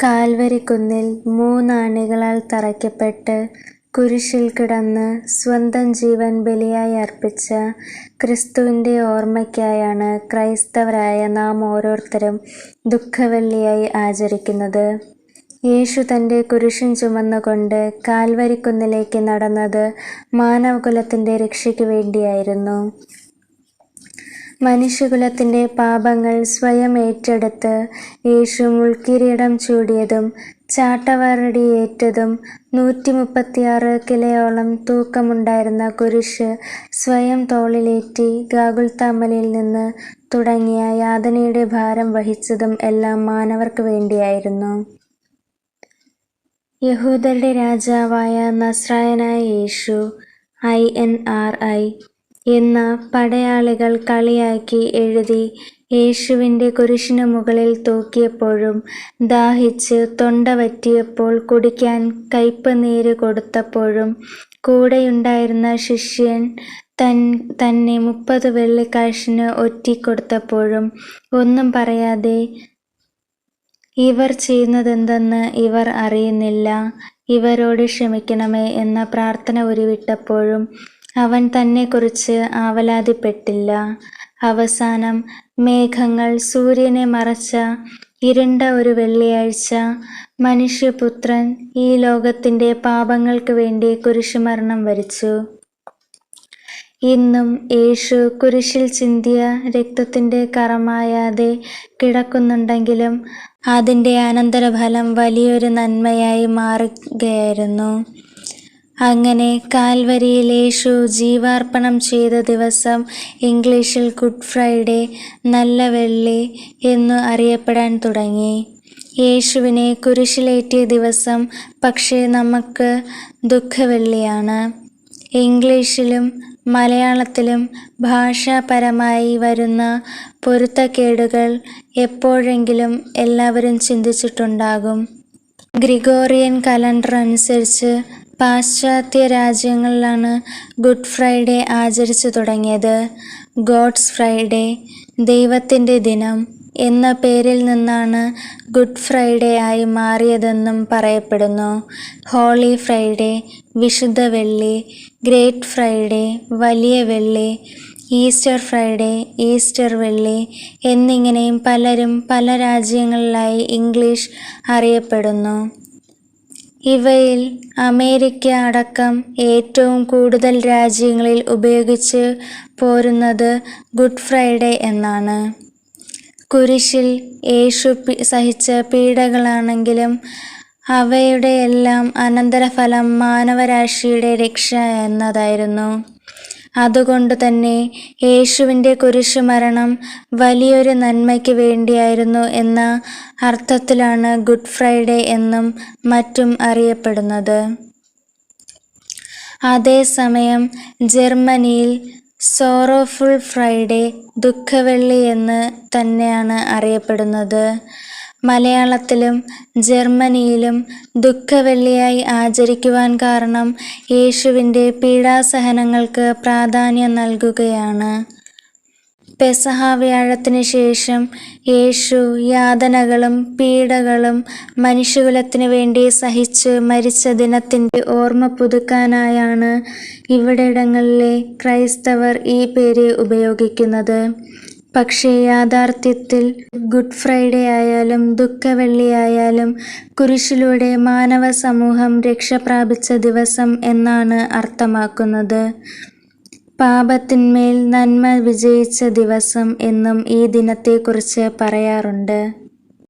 കാൽവരിക്കുന്നിൽ മൂന്നാണികളാൽ തറയ്ക്കപ്പെട്ട് കുരിശിൽ കിടന്ന് സ്വന്തം ജീവൻ ബലിയായി അർപ്പിച്ച ക്രിസ്തുവിന്റെ ഓർമ്മയ്ക്കായാണ് ക്രൈസ്തവരായ നാം ഓരോരുത്തരും ദുഃഖവെള്ളിയായി ആചരിക്കുന്നത്. യേശു തന്റെ കുരിശൻ ചുമന്നുകൊണ്ട് കാൽവരിക്കുന്നിലേക്ക് നടന്നത് മാനവകുലത്തിന്റെ രക്ഷയ്ക്ക് വേണ്ടിയായിരുന്നു. മനുഷ്യകുലത്തിന്റെ പാപങ്ങൾ സ്വയം ഏറ്റെടുത്ത് യേശു മുൾക്കിരീടം ചൂടിയതും ചാട്ടവാറടിയേറ്റതും നൂറ്റിമുപ്പത്തിയാറ് കിലയോളം തൂക്കമുണ്ടായിരുന്ന കുരിശ് സ്വയം തോളിലേറ്റി ഗാഗുൽത്താമലയിൽ നിന്ന് തുടങ്ങിയ യാതനയുടെ ഭാരം വഹിച്ചതും എല്ലാം മാനവർക്ക് വേണ്ടിയായിരുന്നു. യഹൂദരുടെ രാജാവായ നസ്രായനായ Yesu I. N. R. I. എന്ന് പടയാളികൾ കളിയാക്കി എഴുതി യേശുവിന്റെ കുരിശിനു മുകളിൽ തൂക്കിയപ്പോഴും ദാഹിച്ച് തൊണ്ട വറ്റിയപ്പോൾ കുടിക്കാൻ കയ്പുനീര് കൊടുത്തപ്പോഴും കൂടെയുണ്ടായിരുന്ന ശിഷ്യൻ തൻ തന്നെ മുപ്പത് വെള്ളിക്കാശിന് ഒറ്റിക്കൊടുത്തപ്പോഴും ഒന്നും പറയാതെ ഇവർ ചെയ്യുന്നതെന്തെന്ന് ഇവർ അറിയുന്നില്ല, ഇവരോട് ക്ഷമിക്കണമേ എന്ന പ്രാർത്ഥന ഉരുവിട്ടപ്പോഴും അവൻ തന്നെക്കുറിച്ച് ആവലാതിപ്പെട്ടില്ല. അവസാനം മേഘങ്ങൾ സൂര്യനെ മറച്ച ഇരുണ്ട ഒരു വെള്ളിയാഴ്ച മനുഷ്യപുത്രൻ ഈ ലോകത്തിന്റെ പാപങ്ങൾക്ക് വേണ്ടി കുരിശുമരണം വരിച്ചു. ഇന്നും യേശു കുരിശിൽ ചിന്തിയ രക്തത്തിന്റെ കറമായാതെ കിടക്കുന്നുണ്ടെങ്കിലും അതിന്റെ അനന്തരഫലം വലിയൊരു നന്മയായി മാറുകയായിരുന്നു. അങ്ങനെ കാൽവരിയിൽ യേശു ജീവാർപ്പണം ചെയ്ത ദിവസം ഇംഗ്ലീഷിൽ ഗുഡ് ഫ്രൈഡേ (നല്ല വെള്ളി) എന്നു അറിയപ്പെടാൻ തുടങ്ങി. യേശുവിനെ കുരിശിലേറ്റിയ ദിവസം പക്ഷേ നമുക്ക് ദുഃഖവെള്ളിയാണ്. ഇംഗ്ലീഷിലും മലയാളത്തിലും ഭാഷാപരമായി വരുന്ന പൊരുത്തക്കേടുകൾ എപ്പോഴെങ്കിലും എല്ലാവരും ചിന്തിച്ചിട്ടുണ്ടാകും. ഗ്രിഗോറിയൻ കലണ്ടർ അനുസരിച്ച് പാശ്ചാത്യരാജ്യങ്ങളിലാണ് ഗുഡ് ഫ്രൈഡേ ആചരിച്ചു തുടങ്ങിയത്. ഗോഡ്സ് ഫ്രൈഡേ ദൈവത്തിന്റെ ദിനം) എന്ന പേരിൽ നിന്നാണ് ഗുഡ് ഫ്രൈഡേ ആയി മാറിയതെന്നും പറയപ്പെടുന്നു. ഹോളി ഫ്രൈഡേ (വിശുദ്ധ വെള്ളി), ഗ്രേറ്റ് ഫ്രൈഡേ (വലിയ വെള്ളി), ഈസ്റ്റർ ഫ്രൈഡേ (ഈസ്റ്റർ വെള്ളി) എന്നിങ്ങനെയും പലരും പല രാജ്യങ്ങളിലായി ഇംഗ്ലീഷ് അറിയപ്പെടുന്നു. ഇവയിൽ അമേരിക്ക അടക്കം ഏറ്റവും കൂടുതൽ രാജ്യങ്ങളിൽ ഉപയോഗിച്ച് പോരുന്നത് ഗുഡ് ഫ്രൈഡേ എന്നാണ്. കുരിശിൽ യേശു സഹിച്ച പീഡകളാണെങ്കിലും അവയുടെയെല്ലാം അനന്തരഫലം മാനവരാശിയുടെ രക്ഷ എന്നതായിരുന്നു. അതുകൊണ്ടുതന്നെ യേശുവിന്റെ കുരിശുമരണം വലിയൊരു നന്മയ്ക്ക് വേണ്ടിയായിരുന്നു എന്ന അർത്ഥത്തിലാണ് ഗുഡ് ഫ്രൈഡേ എന്നും മറ്റും അറിയപ്പെടുന്നത്. അതേസമയം ജർമ്മനിയിൽ സോറോഫുൾ ഫ്രൈഡേ (ദുഃഖവെള്ളി) എന്ന് തന്നെയാണ് അറിയപ്പെടുന്നത്. മലയാളത്തിലും ജർമ്മനിയിലും ദുഃഖവെള്ളിയായി ആചരിക്കുവാൻ കാരണം യേശുവിന്റെ പീഡാസഹനങ്ങൾക്ക് പ്രാധാന്യം നൽകുകയാണ്. പെസഹാവ്യാഴത്തിന് ശേഷം യേശു യാതനകളും പീഡകളും മനുഷ്യകുലത്തിനു വേണ്ടി സഹിച്ച് മരിച്ച ദിനത്തിന്റെ ഓർമ്മ പുതുക്കാനായാണ് ഇവിടങ്ങളിലെ ക്രൈസ്തവർ ഈ പേര് ഉപയോഗിക്കുന്നത്. പക്ഷേ യാഥാർത്ഥ്യത്തിൽ ഗുഡ് ഫ്രൈഡേ ആയാലും ദുഃഖവെള്ളിയായാലും കുരിശിലൂടെ മാനവസമൂഹം രക്ഷ പ്രാപിച്ച ദിവസം എന്നാണ് അർത്ഥമാക്കുന്നത്. പാപത്തിന്മേൽ നന്മ വിജയിച്ച ദിവസം എന്നും ഈ ദിനത്തെക്കുറിച്ച് പറയാറുണ്ട്.